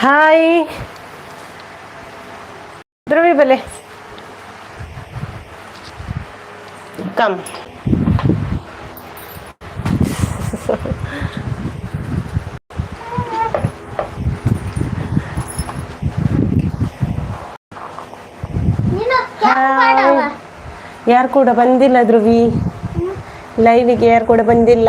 Hi Dhruvi ಬಲೆ come ಯಾರು ಕೂಡ ಬಂದಿಲ್ಲ ಧ್ರುವಿ. ಲೈವಿಗೆ ಯಾರು ಕೂಡ ಬಂದಿಲ್ಲ.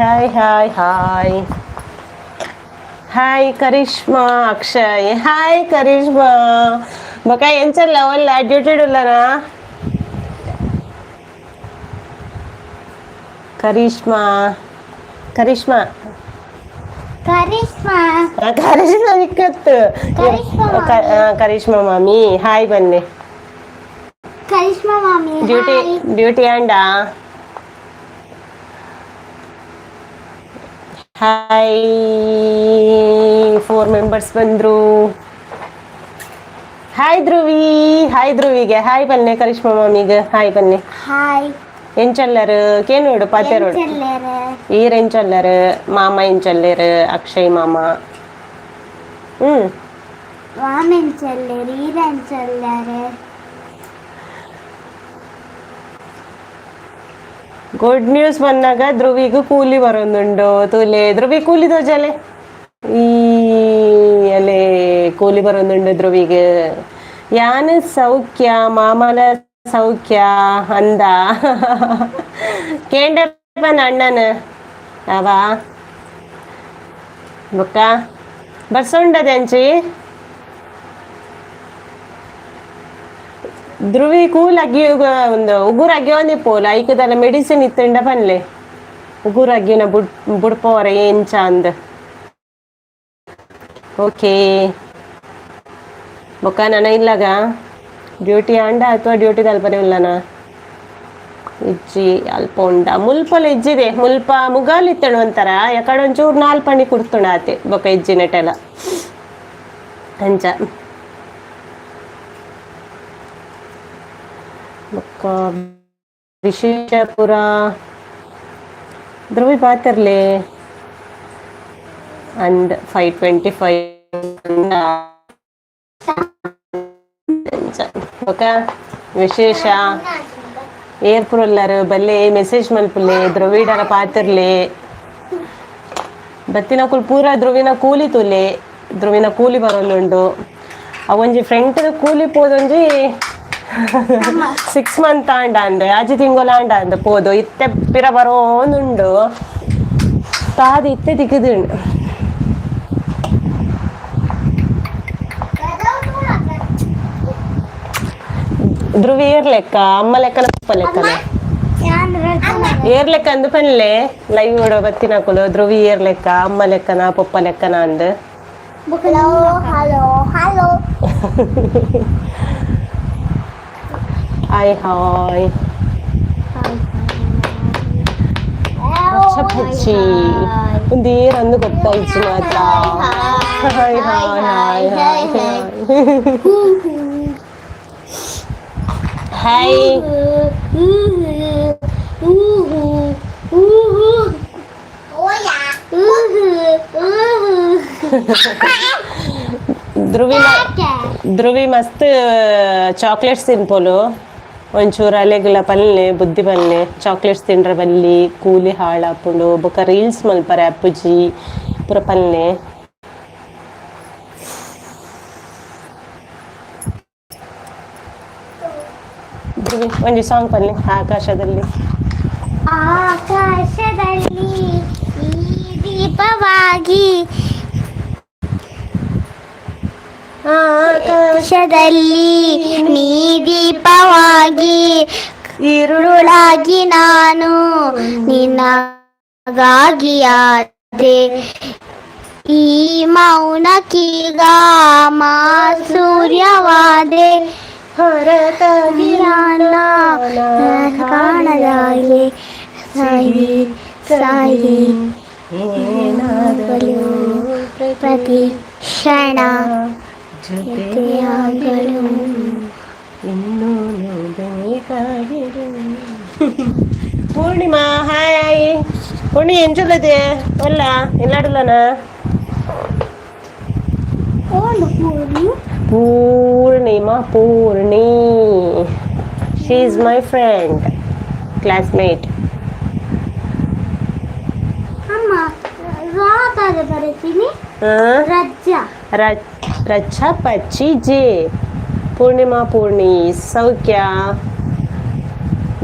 Hi hi hi hi Karishma Akshay hi Karishma బకా ఎంచర్ లెవెల్ అడ్యూటెడ్ ఉన్నారా కరిష్మా కరిష్మా కరిష్మా కరిష్మా నిక్కత్తు కరిష్మా మామీ హాయ్ బన్నీ. కరిష్మా మామీ డ్యూటీ డ్యూటీ అండా ಹಾಯ್ ಫೋರ್ ಮೆಂಬರ್ಸ್ ಬಂದ್ರು. ಹಾಯ್ ಧ್ರುವಿ. ಹಾಯ್ ಧ್ರುವಿಗೆ. ಹಾಯ್ ಬನ್ನಿ ಕರಿಷ್ಮಾ ಮಾಮಿಗೆ. ಹಾಯ್ ಬನ್ನಿ. ಹಾಯ್ ಎಂಚಲ್ಲರು ಕೇನೋಡು ಪಾತೆ ರೋಡ್ ಈರ್ ಎಂಚಲ್ಲರು ಮಾಮ ಎಂಚಲ್ಲರು ಅಕ್ಷಯ್ ಮಾಮ. ಹ್ಮ್. ഗുഡ് ന്യൂസ് വന്നാക ധ്രുവിക്ക് കൂലി പറയുന്നുണ്ടോ? തുലേ ധ്രുവി കൂലി തോച്ചാലേ ഈ അല്ലേ കൂലി പറയുന്നുണ്ട് ധ്രുവിക്ക്. ഞാൻ സൗഖ്യ മാമല സൗഖ്യ എന്താ കേണ്ടപ്പൻ അണ്ണന്. ആവാ ബൊക്ക. ബസ് ഉണ്ടോ ചേച്ചി ಧ್ರುವಿ ಕೂಲ್ ಅಗ್ಗಿ ಒಂದು ಉಗುರು ಅಗ್ಗಿ ಪೋಲ. ಐಕದಲ್ಲ ಮೆಡಿಸಿನ್ ಇತ್ತಂಡ ಪನ್ಲೆ. ಉಗುರು ಅಗ್ಗಿನ ಬುಡ್, ಬುಡ್ಪೋರ ಏನ್ ಚಂದ. ಓಕೆ. ಬೊಕ್ಕ ನನ ಇಲ್ಲಗ? ಡ್ಯೂಟಿ ಆಂಡ ಅಥವಾ ಡ್ಯೂಟಿ ತಲ್ಪನೆ ಇಲ್ಲನ ಇಜ್ಜಿ ಅಲ್ಪ ಉಂಡ. ಮುಲ್ಪಲ ಇಜ್ಜಿದೆ. ಮುಲ್ಪ ಮುಗಾಲ್ ಇತ್ತಣು ಅಂತಾರ. ಯಾಕಡೆ ಒಂಚೂರು ನಾಲ್ ಪಣಿ ಕುಡ್ತುಂಡ ಆತೆ ಬೊಕ್ಕ ಇಜ್ಜಿ ನೆಟೆಲ್ಲ ಅಂಚ. ವಿಶೇಷಪುರ. Dhruvi ಪಾತಿರ್ಲಿ? And five twenty five okay ವಿಶೇಷ? ಏರ್ಪುರಲ್ಲರು ಬಲ್ಲೆ ಮೆಸೇಜ್ ಮಲ್ಪುಲೆ ದ್ರವಿಡರ ಪಾತಿರ್ಲಿ? ಬತ್ತಿನ ಕುಲ್ ಪೂರ ಧ್ರುವಿನ ಕೂಲಿ ತುಲೆ, ಧ್ರುವಿನ ಕೂಲಿ ಬರೋಲ್ಲುಂಡು. ಅವೊಂಜಿ ಫ್ರೆಂಡ್ ಕೂಲಿ ಪೋದೊಂಜಿ ಸಿಕ್ಸ್ ಮಂತ್ ಆಂಡ ಅಂದ್ರೆ ಆಜಿ ತಿಂಗೋಲ ಆಂಡ ಅಂದ. ಪೋದು. ಇತ್ತೆ ಪಿರ ಬರೋನುಂಡು. ತಾದ ಇತ್ತೆ ತಿಕ್ಕಿದ್ರು ಧ್ರುವಿ ಏರ್ ಲೆಕ್ಕ? ಅಮ್ಮ ಲೆಕ್ಕನ ಪಪ್ಪ ಲೆಕ್ಕ ಏರ್ ಲೆಕ್ಕ ಅಂದು ಪನ್ಲೆ? ಲೈವ್ ನೋಡೋ ಬತ್ತಿನ ಕುಲು. ಧ್ರುವಿ ಏರ್ ಲೆಕ್ಕ ಅಮ್ಮ ಲೆಕ್ಕನ ಪಪ್ಪ ಲೆಕ್ಕನ ಅಂದು. Hello hello hello hi hi పచ్చి దేర్ అందు కొత్త ఇచ్చిన hi hi hi hi Dhruvi Dhruvi మస్త్ చాక్లెట్స్ తింపోలు ಒಂಚೂರು ಅಲೆಗಳ ಪಲ್ಲೆ, ಬುದ್ಧಿ ಪಲ್ಲೆ ಚಾಕ್ಲೇಟ್ಸ್ ತಿಂಡ್ರೆ ಬಲ್ಲಿ ಕೂಲಿ ಹಾಳಾಪುಂಡು ಬೊಕ ರೀಲ್ಸ್ ಮಲ್ಪರೆ ಅಪ್ಪುಜಿ, ಪೂರ ಪಲ್ಲೆ. ಒಂದು ಸಾಂಗ್ ಪಲ್ಲೆ, ಆಕಾಶದಲ್ಲಿ. ಆಕಾಶದಲ್ಲಿ ಈ ದೀಪವಾಗಿ ಆಕಾಶದಲ್ಲಿ ನೀ ದೀಪವಾಗಿ ಇರುಳಾಗಿ ನಾನು. ನಿನ್ನಗಾಗಿ ಆದೆ. ಈ ಮೌನಕೀಗ ಮಾ ಸೂರ್ಯವಾದೆ. ಹೊರತವಿ ಕಾಣದಾಗೆ. ಸಾಯಿ ಸಾಯಿ ಪ್ರತಿ ಕ್ಷಣ ಜೊತೆಯಾಗಲು ಇನ್ನೂ ಬೇಕಾಗಿರು Purnima hi Poorni ಎಂಜುಲ್ಲದೆ ಒಲ್ಲ ಇಲ್ಲಾಡಲ್ಲನ Olu Purni Purnima Purni she is my friend classmate ಅಮ್ಮ ರಾತಾರೆ ಬರೀತೀನಿ ರಜ್ಜ ರಚ್ಚ પ્રજાપતિ જે પૂર્ણિમા પૂર્ણી સૌક્યા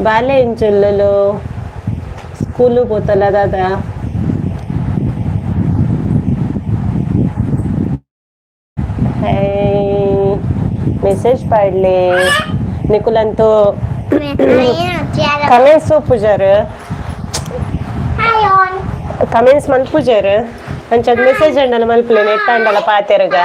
ಬ್ಯಾಲೆನ್ಸ್ ಎಲ್ಲಲು ಸ್ಕೂಲು ಗೊತ್ತಲ್ಲ ದಾದ ಮೆಸೇಜ್ ಪಾಡ್ಲಿ ನಿಕುಲಂತೂ ಕಮೆಂಟ್ಸ್ ಪೂಜಾರ್. ಕಮೆಂಟ್ಸ್ ಮಲ್ಪೂಜಾರ್. ಅಂಚದ್ ಮೆಸೇಜ್ ಅಂಡಲ್ಲ ಮಲ್ಪಲೆ ನೆಟ್ ಅಂಡಲ್ಲ ಪಾತೆರ್ಗ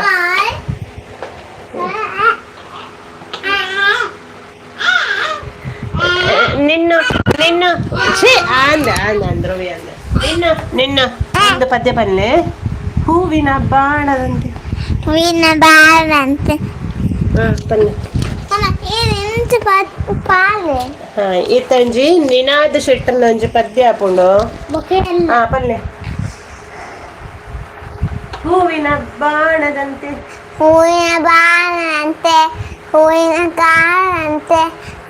ಪದ್ಯ ಬಲ್ಲೆ ಹೂವಿನ ಬಾಣದಂತೆ ವಿನ ಬಾರಂತೆ ಹಾಂ ಬನ್ನಿ ಏನಂತ ಪಾಲೆ ಹಾ ಇತ್ತಂಜಿ ನಿನಾದ ಶೆಟ್ಟನ ಒಂಜಿ ಪದ್ಯ ಹಾಪುಂಡು ಬೊಕೆಲ್ಲ ಹಾ ಪಲ್ಲೆ ಹೂವಿನ ಬಾಣದಂತೆ ಹೂವಿನ ಬಾರಂತೆ ಹೂವಿನ ಕಾರಂತೆ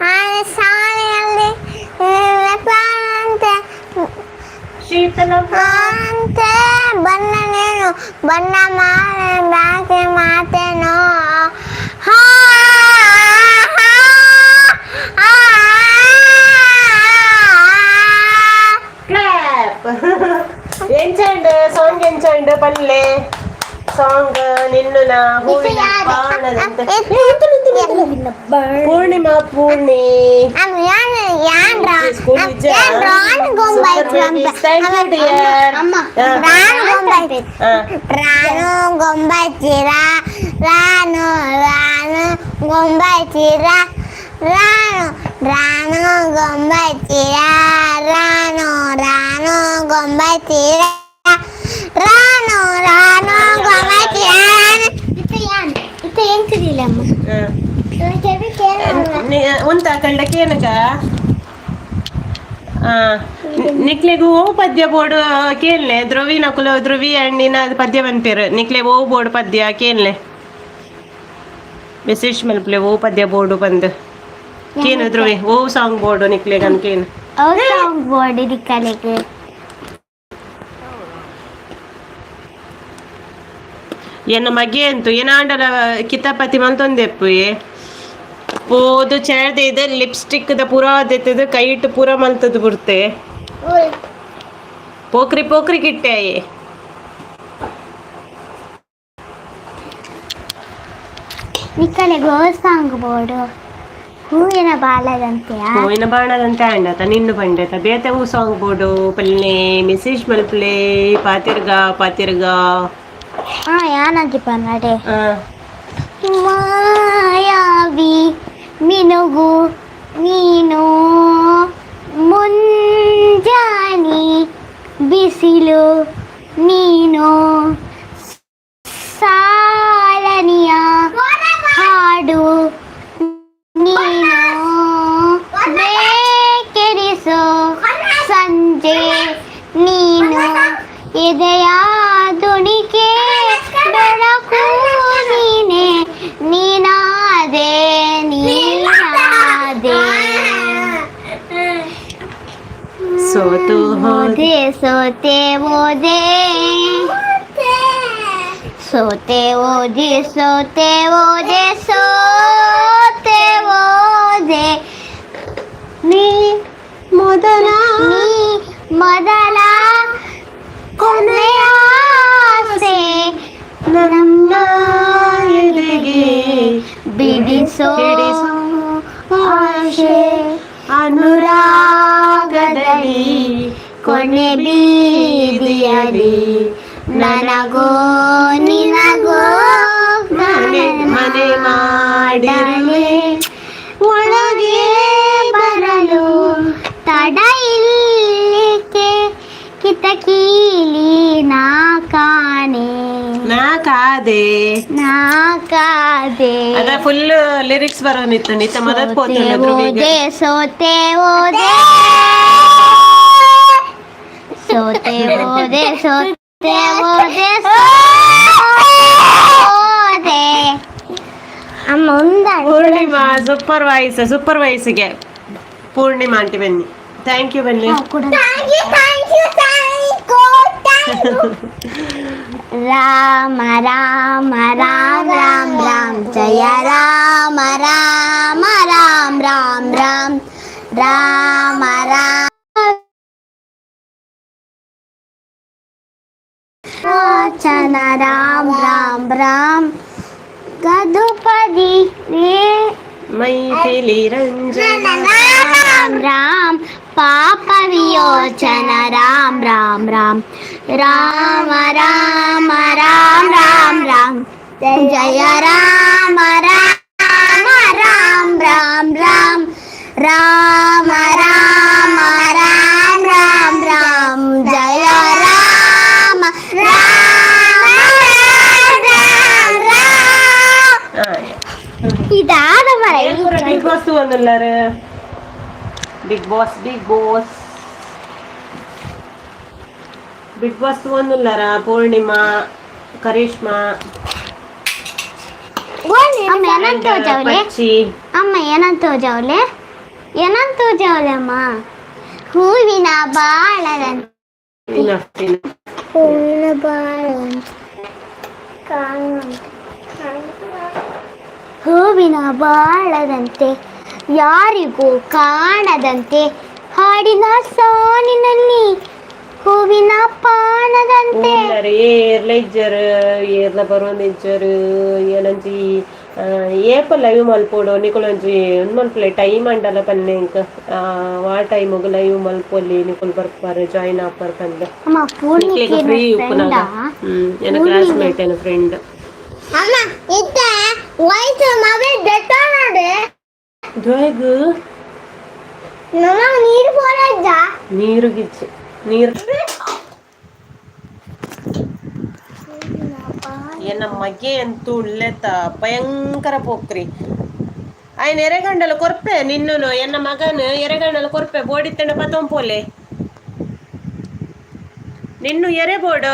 ಆನೆ ಸಾನೆಯಲ್ಲಿ అంటే బన్న నేను బన్న మాటే మాటేను ఎంచండి సౌండ్ ఎంచండి పల్లె. ಸಾಂಗ್ ಎಂಚಂಡ್ ಪಲ್ಲೆ ಸಾಂಗ್ ನಿನ್ನ ಹೂವಿನ ಬಾಣದಂತೆ ಪೂರ್ಣಿಮಾ ಪೂರ್ಣಿ ಅಮ್ಮ ಯಾನ್ ಯಾನ್ ರಾ School ಇಜ್ಜ? ಯಾನ್ ರಾನ್ ಗೊಂಬೈತ್ರು ಅಂತ Super thank you, dear. ಅಮ್ಮ ಹಾ. ರಾನ್ ಗೊಂಬೈತ್ರು ಹಾ ರಾನು ಗೊಂಬೈತೀರ ರಾನು ರಾನು ಗೊಂಬೈತೀರ ರಾನು ರಾನು ಗೊಂಬೈತೀರ ರಾನು ರಾನು ಯಾನ್? ಇತ್ತ ಎಂತಿದಿಲ್ಲ ಅಮ್ಮ ಹಾ. ಕೆವಿ ಕೇಳ ನಿ- ಉಂತ ಕಳ್ಳಕ್ಕೆ ಏನಕ ನಿಕ್ಲೆಗ್ ಓ ಪದ್ಯ ಬೋರ್ಡ್ ಕೇಳ್ಲೆ ಧ್ರುವಿ ನಕುಲು ಧ್ರುವಿ ಅಣ್ಣಿನ ಪದ್ಯ ಬಂತೇರು. ನಿಕ್ಲೆ ಓ ಬೋರ್ಡ್ ಪದ್ಯ ಕೇಳ್ಲೆ ಮೆಸೇಜ್ ಮಲ್ಪ್ಲೆ ಓ ಪದ್ಯ ಬೋರ್ಡು ಬಂದು. ಕೇನು ಧ್ರುವಿ ಓ ಸಾಂಗ್ ಬೋರ್ಡು ನಿಕ್ಲೆ ಗನ್ ಕೇನು ಸಾಂಗ್ ಬೋರ್ಡ್ ಇದಕ್ಕಲೆಗೆ ಎನ್ನ ಮಗೆ ಅಂತು ಏನಾಂಡಲ ಕಿತಾಪತಿ ಮಂತೊಂದೆಪ್ಪು ಓದು ಚೇರ್ದೆ ಇದೆ ಲಿಪ್ಸ್ಟಿಕ್ ದ ಪೂರ ದೆತ್ತದು ಕೈ ಇಟ್ಟು ಪೂರ ಮಲ್ತದ್ದು ಬಿಡ್ತೆ. ಪೋಕ್ರಿ ಪೋಕ್ರಿ ಕಿಟ್ಟೆ ನಿಕ್ಕಲೆಗೆ ಸಾಂಗ್ ಬೋರ್ಡ್ ಹೂವಿನ ಹೂವಿನ ಬಾಣದಂತೆ ಅಂಡತ ನಿನ್ನು ಬಂಡೆತ. ಬೇತೆ ಹೂ ಸಾಂಗ್ ಬೋರ್ಡು ಪಲ್ಲೆ ಮೆಸೇಜ್ ಮಲ್ಪಲೆ ಪಾತಿರ್ಗ ಪಾತಿರ್ಗ. యానని చెప్పన్నాడే మాయావి మినుగు నేను ముంజాని బిసిలు నేను సాలనియా హాడు నేను మేకెరిసో సంజయ్ నేను ఎదయా सोते ओझे सोते ओझे सोते ओझे सोते ओझे నీ మొదల. నీ మొదల కొనే ఆసే నన్నయలగే బిడిసో ఆశే. అనురాగదలి ಕೊನೆ ಬೀದಿಯಲಿ ನನಗೋ ನಿನಗೋ ಮನೆ ಮನೆ ಮಾಡಿರಲಿ ಒಳಗೆ ಬರಲು ತಡ ಇಲ್ಲಿಕೆ? ಕಿತಕೀಲಿ ನಾ ಕಾಣೆ. ನಾ ಕಾದೆ. ನಾ ಕಾದೆ. ಅದ ಫುಲ್ ಲಿರಿಕ್ಸ್ ಬರೋ ನಿತ್ತ ಮದತ್ ಪೋತೆ ಓದೆ ಸೋತೆ ಓದೆ. సోతే ఓదే సోతే ఓదే సోదే అమ్మ ఉందా పూర్ణిమ సూపర్ వాయిస్ సూపర్ వాయిస్ಗೆ పూర్ణిమ అంటే వెన్ని థ్యాంక్ యూ వెన్ని రామ రామ రామ రామ రామ జయ రామ రామ రామ రామ రామ రామ రామ लोचना राम राम राम गदुपति रे मैथिली रंजन राम राम पाप वियोचन राम राम राम राम राम राम राम राम जय Ram Ram Ram Ram Ram Ram വന്നില്ലാര് Bigg Boss Bigg Boss Bigg Boss വന്നില്ലാരാ Poornima Karishma ಅಮ್ಮ ಏನಂತ ಹೋಜಾವಲೆ ಅಮ್ಮ ಏನಂತ ಹೋಜಾವಲೆ ಏನಂತ ಹೋಜಾವಲೆ ಅಮ್ಮ ಹೂವಿನ ಬಾಳದಂತೆ ಹೂವಿನ ಬಾಳದಂತೆ ಹೂವಿನ ಬಾಳದಂತೆ ಯಾರಿಗೂ ಕಾಣದಂತೆ ಹಾಡಿನ ಸಾನಿನಲ್ಲಿ ಹೂವಿನ ಪಾನದಂತೆ. ಏರ್ಲ ಇಜ್ಜರು ಏರ್ಲ ಬರೋನ್ ಇಜ್ಜರು ಏನಂಜಿ ಏಪಲ್ಲ ಲೈವ್ ಮಲ್ಪೋಡು ನಿಕುಲೊಂಜಿ ಮಲ್ಪಲೆ ಟೈಮ್ ಅಂಡಲ್ಲ ಪನ್ನೆ ಇಂಕ. ಆ ಟೈಮ್ಗೆ ಲೈವ್ ಮಲ್ಪಲ್ಲಿ ನಿಕುಲ್ ಬರ್ಪಾರೆ ಜಾಯಿನ್ ಆಪಾರ್ ಪಂದೆ ಫ್ರೀ ಉಪ್ಪುನಾಗ. ಏನ ಕ್ಲಾಸ್ ಮೇಟ್ ಫ್ರೆಂಡ್ ಅಮ್ಮ ಇತ್ತ ವಯಸ್ಸು ಮವೆ ಡೆಟ್ಟ ನೋಡಿ జోయగు నీరు పోరాజా నీరు గిచ్చి నీరు ನಮಗೆ ಅಂತೂ ಉಳ್ಳೆತ ಭಯಂಕರ ಪೋಕ್ರಿ ಆಯ್ನ ಎರೆಗಂಡಲ ಕೊರ್ಪೆ ನಿನ್ನನು ಎನ್ನ ಮಗನ ಎರೆಗಂಡಲ ಕೊರ್ಪೆ ಬೋಡಿ ತೆಂಡ ಪತೊಂ ಪೋಲೆ నిన్ను ఎరేబోడు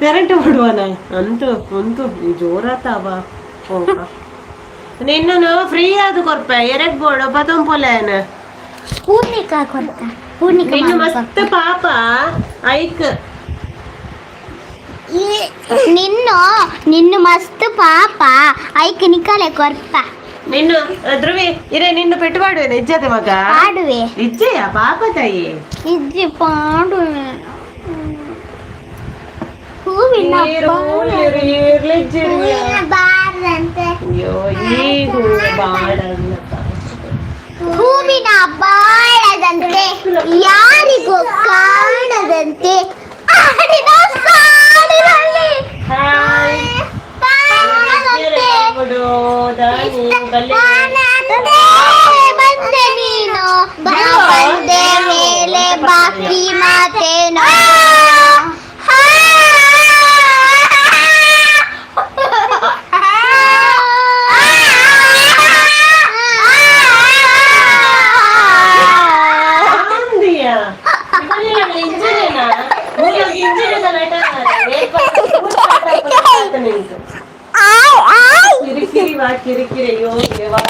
పెరంట్ పడువనా అంతు అంతు జోరాతావా ನಿನ್ನನು ಫ್ರೀ ಆದ ಕೊರ್ಪೆ ಎರಡ್ ಬೋರ್ಡ್ ಪದೊಂದು ಪೊಲೆನ ಪೂರ್ಣಿಕಾ ಕೊರ್ತ ಪೂರ್ಣಿಕಾ ನಿನ್ನ ಮಸ್ತ್ ಪಾಪ ಐಕ್ నిన్ను నిన్ను మస్తు పాప ఐకి నికాలే కొర్ప నిన్ను ధృవి ఇరే నిన్ను పెట్టుబాడువే ఇజ్జతే మగ పాడువే ఇజ్జయా పాప తయ్యి ఇజ్జి పాడు హూవిన బాయ్ ಹೂವಿನ ಬಾಳದಂತೆ ಯಾರಿಗೂ ಕಾಣದಂತೆ ಆಡಿದ ಸಾಲಿನಲ್ಲಿ ಬಂದೆ ನೀನು ಬಂದೆ ಮೇಲೆ ಬಾಕಿ ಮಾತೇನೋ பிரார்த்தனைக்கு கிரிக்கிரி வா கிரிக்கிரையோ தேவா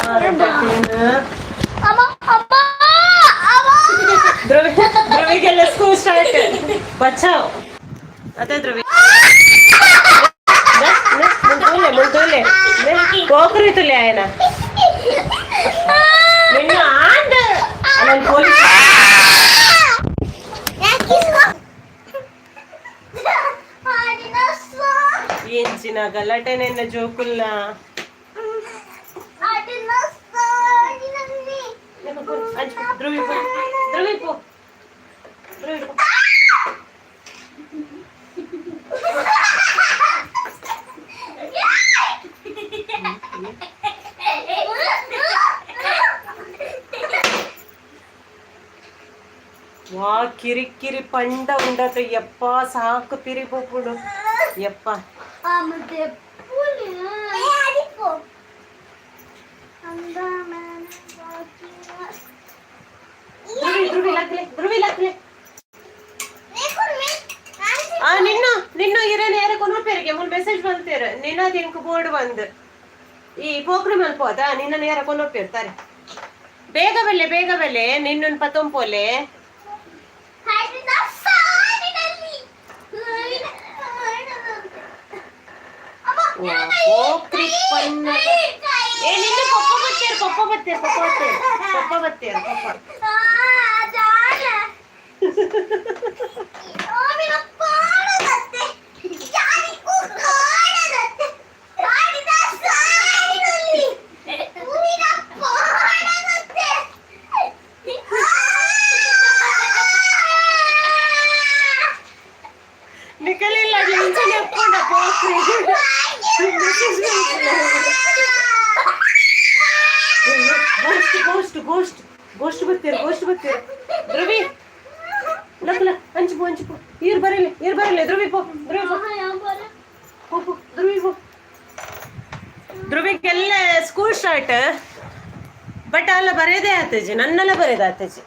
ध्रुवी के लिए स्कूल स्टार्ट बचाओ अतः ध्रुवी ముందులే ముందులే కోకరీతులే ఆయన నిన్ను ఆండ అలా పోలీసు ముగించిన గలటనైన జోకుల్లా. వా ధ్రువిపో పండ ఉండదు. ఎప్ప ಪಂಡ తిరిగిపోడు. ఎప్ప ಸಾಕು ನಿನ್ನ ನಿನ್ನ ಇರೇನು ಯಾರೇ ಕೊನೋ ಪೇರಿಗೆ ಮುಲ್ ಮೆಸೇಜ್ ಬಂತೇರ ನಿನ್ನ ದಿನಕ್ಕೆ ಬೋರ್ಡ್ ಈ ಪ್ರೋಗ್ರಾಮ್ ಅನ್ಪೋದಾ ನಿನ್ನ ಯಾರ ಕೊನೋ ಪೇರ್ತಾರೆ ಬೇಗ ಬೆಲೆ ಬೇಗ ಬೆಲೆ ನಿನ್ನೊಂದು ಪತ್ತೊಂಪೋಲೆ ಪೋಕ್ರಿ ಪನ್ನ ಏ ನಿನ್ನ ಪಪ್ಪ ಬತ್ತೇರ್ ಪಪ್ಪ ಬತ್ತೇರ್ ಪಪ್ಪ ಬತ್ತೇರ್ ಪಪ್ಪ ಬತ್ತೇರ್ ಪಪ್ಪ ಆತಜಿ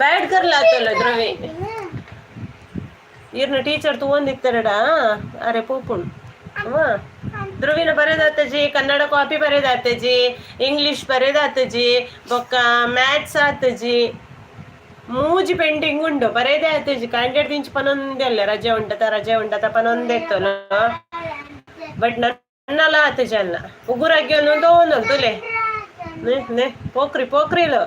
ಬ್ಯಾಡ್ ಗರ್ಲ್ ಆತಲ್ಲ ಧ್ರುವಿ. ಇರ್ನ ಟೀಚರ್ ತಗೊಂಡಿತ್ತಾರಡ? ಅರೆ ಪೂಪುಣ್. ಧ್ರುವಿನ ಬರೆದಾತಜಿ ಕನ್ನಡ ಕಾಪಿ ಬರೆದಾತಜಿ ಇಂಗ್ಲಿಷ್ ಬರೆದಾತಜಿ ಬೊಕ್ಕ ಮ್ಯಾಥ್ಸ್ ಆತಜಿ ಮೂಜಿ ಪೆಂಡಿಂಗ್ ಉಂಡು. ಬರೆದೇ ಆತಜಿ ಕ್ಯಾಂಡಿಡೇಟ್ ದಿಂಚು ಪನೊಂದೇ ಅಲ್ಲ, ರಜೆ ಉಂಡತ ರಜೆ ಉಂಡತ ಪನೊಂದೇ ಇತ್ತಲ್ಲ ಬಟ್ ನನ್ನಲ್ಲ ಆತಜಿ ಅಲ್ಲ. ಉಗುರಾಗಿ ಒಂದು ಒಂದೊಂದು ನೇ ನೇ, ಪೋಕ್ರಿ ಪೋಕ್ರಿಲು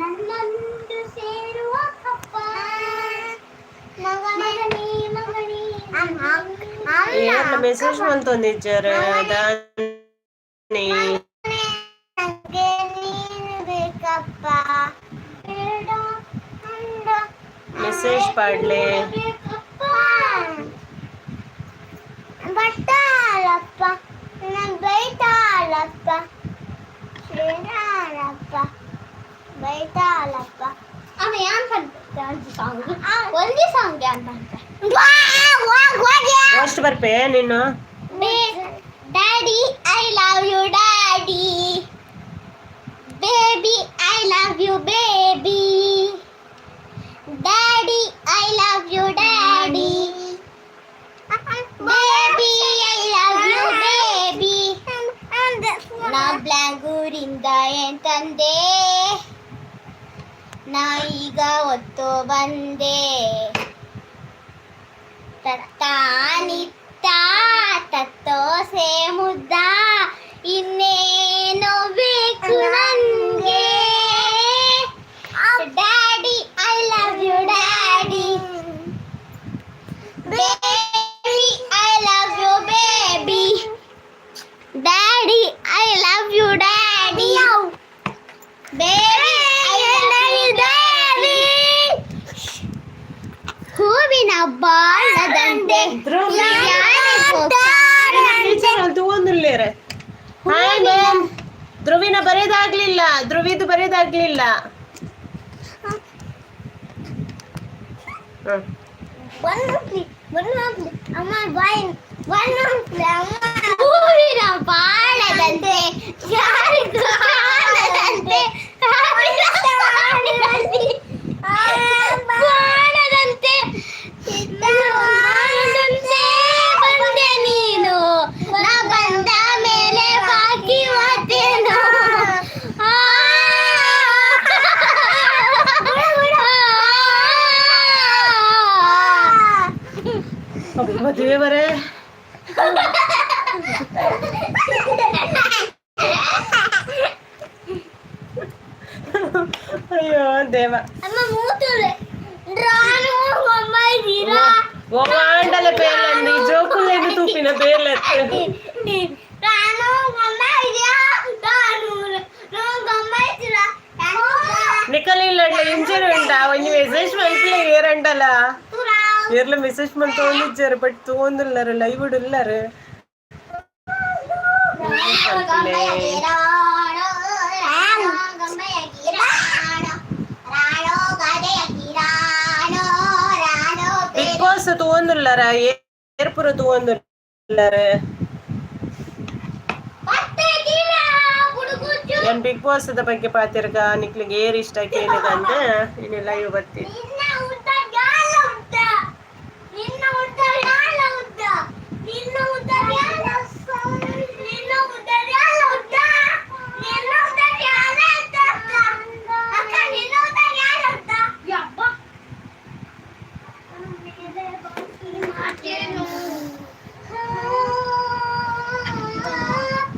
ನನ್ನೊಂದು ಸೇರುವ ಕಪ್ಪ ಮಗನೇ ಮಗನೇ ಏರ್ಲ ಮೆಸೇಜ್ ಬಂತೊಂದಿಜ್ಜಾರ ದಾನಿ ನಂಗೆ ನೀನು ಬೇಕಪ್ಪ ಎರಡು ಅಂಡ ಮೆಸೇಜ್ ಪಾಡ್ಲೆ ಬೇಕಪ್ಪ ಬಟ್ಟಾಲಪ್ಪ ನನ್ನ ಬೈತಾಲಪ್ಪ ಶ್ರೀರಾಳಪ್ಪ ಬೈತಾಲಪ್ಪ ಅವ ಯಾನ್ ಒಂದು ಸಾಂಗ್ ಒಂದೇ ಸಾಂಗ್ ಯಾನ್ ಬಂತ ಅಷ್ಟು ಬರ್ಪೆ ನೀನು daddy I love you daddy baby I love you baby daddy I love you daddy baby I love you baby ನಾ ಬ್ಲಾಂಗೂರಿಂದ ಏನ್ ತಂದೆ ನಾ ಈಗ ಒತ್ತು ಬಂದೆ ತತ್ತಾನಿತ್ತ ತತ್ತೋಸೆ ಮುದ್ದ ಇನ್ನೇನು ಬೇಕು ನನ್ಗೆ ಬಾಳದಂತೆ. Hi ma'am. ಧ್ರುವಿನ ಬರೆದಾಗ್ಲಿಲ್ಲ. ಧ್ರುವಿದು ಬರೆದಾಗ್ಲಿಲ್ಲ. ಹ್ಮ್. ಹೂವಿನ ಬಾಳದಂತೆ. ಯಾರಿಗೂ ಕಾಣದಂತೆ. దేవరే. అయ్యో దేవ. పేర్లండి జోకులు లేదు చూపిన పేర్లు నికలీళ్ళు ఇంజరీ ఉంటా వంజి మెసేజ్ వెళ్ళి ఏరంటలా ತುರಾ ಏರ್ಲ message Mal ತಗೊಂಡಿಜ್ಜಾರು but ತಗೊಂದಿಲ್ಲಾರ live ಇಡಲ್ಲಾರ big boss ತಗೊಂದಿಲ್ಲಾರ ಏರ್ಪುರ ತಗೊಂದಿಲ್ಲಾರ ಏನ್ ಬಿಗ್ ಬಾಸ್ ದ ಬಗ್ಗೆ ಪಾತಿರ್ಗ ನಿಕ್ಲಿಗೆ ಏರ್ ಇಷ್ಟ ಕೇಳಿದ ಅಂತ ಇನ್ನು ಲೈವ್ ಬತ್ತಿ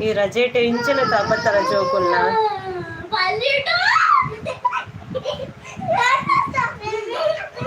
ಈ ರಜೆ ಇಂಚಿನ ತಾಪತ್ತರ ಜೋಕುಲ್ಲ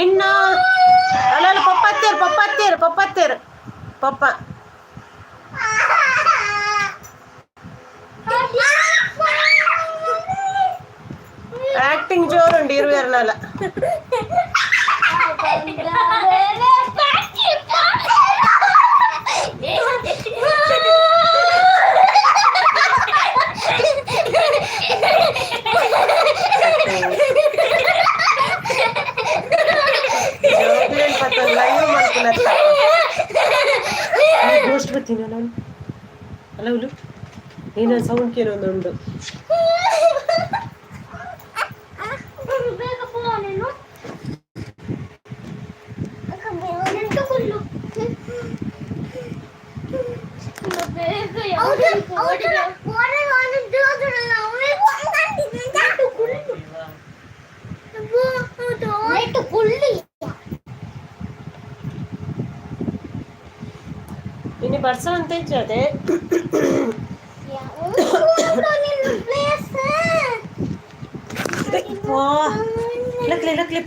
ನಿನ್ನ ಅಲ್ಲ ಪಪ್ಪತ್ತೇರು ಪಪ್ಪತ್ತೇರು ಪಪ್ಪತ್ತೇರು ಪಪ್ಪ ಆಕ್ಟಿಂಗ್ ಜೋರುಂಡು ಇರುವೆರ್ನಲ್ಲ ಜೋಕ್ಲೇನ್ ಅಲ್ಲ ಹುಲು ಏನೋ ಸೌಂಡ್ ಕೇಳೋದುಂಡು ಬೇಗ ಪೋ ನೀನು ನಿಂತುಕೊಳ್ಳು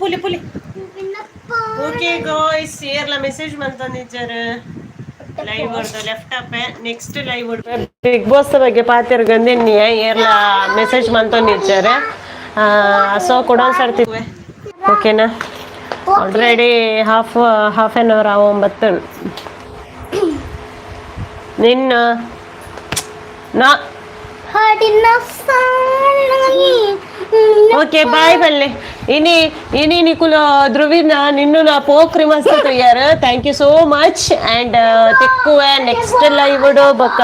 ಪುಲಿ ಪುಲಿ. ಓಕೆ ಗಾಯ್ಸ್ ಏರ್ಲ ಮೆಸೇಜ್ ಮಂತಂದಿದ್ದಾರೆ ಲೈವ್ ಹೊಡ್ದು ಲೆಫ್ಟ್ ಅಪ್ ನೆಕ್ಸ್ಟ್ ಲೈವ್ ಹೊಡ್ದು. ಬಿಗ್ ಬಾಸ್ ಬಗ್ಗೆ ಪಾತ್ರ ಗಂದಿನಿ ಏರ್ಲ ಮೆಸೇಜ್ ಮಂತಂದಿದ್ದಾರೆ ಸೊ ಕೊಡೋನ್ ಸರ್ತಿ. ಓಕೆನಾ already half half an hour ಆವ ಒಂಬತ್ತು. ನಿನ್ನ ನಾ. ಓಕೆ ಬಾಯ್ ಬಲ್ಲೆ ಇನಿ ಇನಿ ನಿಕುಲ ಧ್ರುವಿನ, ನಿನ್ನ ನಾ ಪೋಕ್ರಿ ಮಸ್ತ್ ಯಾರ thank you so much and ತಿಕ್ಕುವೆ next live ಬೊಕ್ಕ.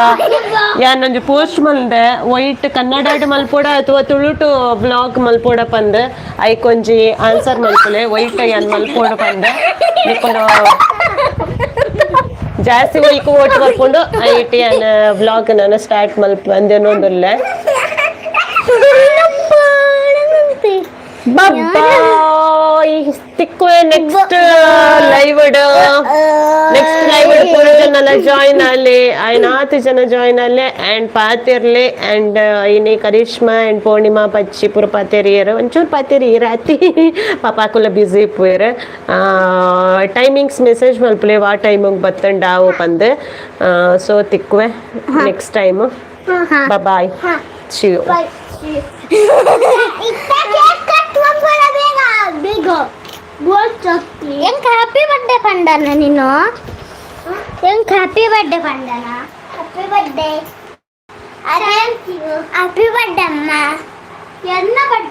ಯಾ, ನಂಜು ಪೋಸ್ಟ್ ಮಲ್ದೆ ವೈಟ್ ಕನ್ನಡ ಮಲ್ಪೋಡ ಅಥವಾ ತುಳುಟು ಬ್ಲಾಗ್ ಮಲ್ಪೋಡ ಪಂದ್. ಐ ಕೊಂಜಿ ಆನ್ಸರ್ ಮಲ್ಪಲೆ. ವೈಟ್ ಯಾನ್ ಮಲ್ಪೋಡ ಪಂದ್. ನಿಕುಲು ಜಾಸ್ತಿ ವೈಕು ಓಟ್ ಬರ್ಕೊಂಡು ಐ ಟಿ ಯಾನ್ ಬ್ಲಾಗ್ ನಾನು ಸ್ಟಾರ್ಟ್ ಮಲ್ಪ ಅಂದೇನೊಂದಿಲ್ಲ ಬಾಯ್. ಸಿಕ್ಕು ನೆಕ್ಸ್ಟ್ ಲೈವಡ್ ನೆಕ್ಸ್ಟ್ ಲೈವಡ್ ಮೂರು ಜನ ಜಾಯಿನ್ ಅಲ್ಲಿ. ನಾಲ್ಕು ಜನ ಜಾಯಿನ್ ಅಲ್ಲಿ. ಆ್ಯಂಡ್ ಪಾತಿರ್ಲಿ ಅಂಡ್ ಇನ್ನೇ ಕರಿಷ್ಮಾ ಆ್ಯಂಡ್ ಪೂರ್ಣಿಮಾ ಪಚ್ಚಿ ಪುರ ಪಾತೇರಿಯರು ಒಂಚೂರು ಪಾತೇರಿಯರ ಅತಿ ಪಾಪ ಕುಲ ಬ್ಯುಸಿ ಟೈಮಿಂಗ್ಸ್ ಮೆಸೇಜ್ ಮಲ್ಪಲೆ. ವಾ ಟೈಮಿಗೆ ಬತ್ತಂಡ ಆವು ಬಂದು ಸೊ ತಿಕ್ಕುವೆ. ನೆಕ್ಸ್ಟ್ ಟೈಮು ಬಾಯ್ ಶಿವ್ ಹೆಂಗ್ ಹ್ಯಾಪಿ ಬರ್ಡೇ ಪಂಡನ ನೀನು ಹೆಂಗ್ ಹ್ಯಾಪಿ ಬರ್ಡೇ ಪಂಡನ ಹ್ಯಾಪಿ ಬರ್ಡೇ ಹ್ಯಾಪಿ ಬರ್ಡೇ ಅಮ್ಮ ಎನ್ನ ಬರ್ಡೇ